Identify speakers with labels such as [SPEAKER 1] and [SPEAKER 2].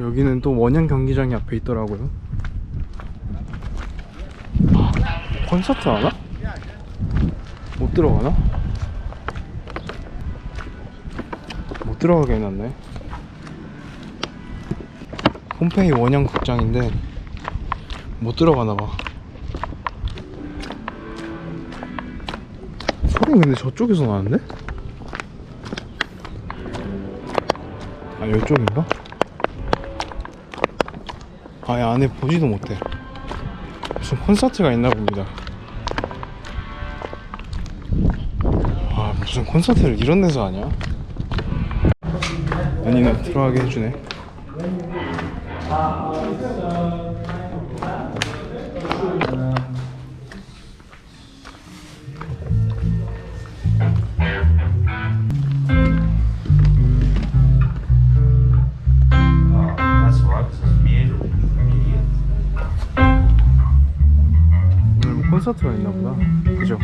[SPEAKER 1] 여기는 또 원형 경기장이 앞에 있더라고요. 콘서트 하나? 못 들어가나? 못 들어가게 해놨네. 홈페이 원형 극장인데 못 들어가나봐. 소리 근데 저쪽에서 나는데? 아 이쪽인가? 아예 안에 보지도 못해. 무슨 콘서트가 있나 봅니다. 아 무슨 콘서트를 이런 데서 하냐? 아니네 들어가게 해주네 콘서트가 있나 보다 그죠?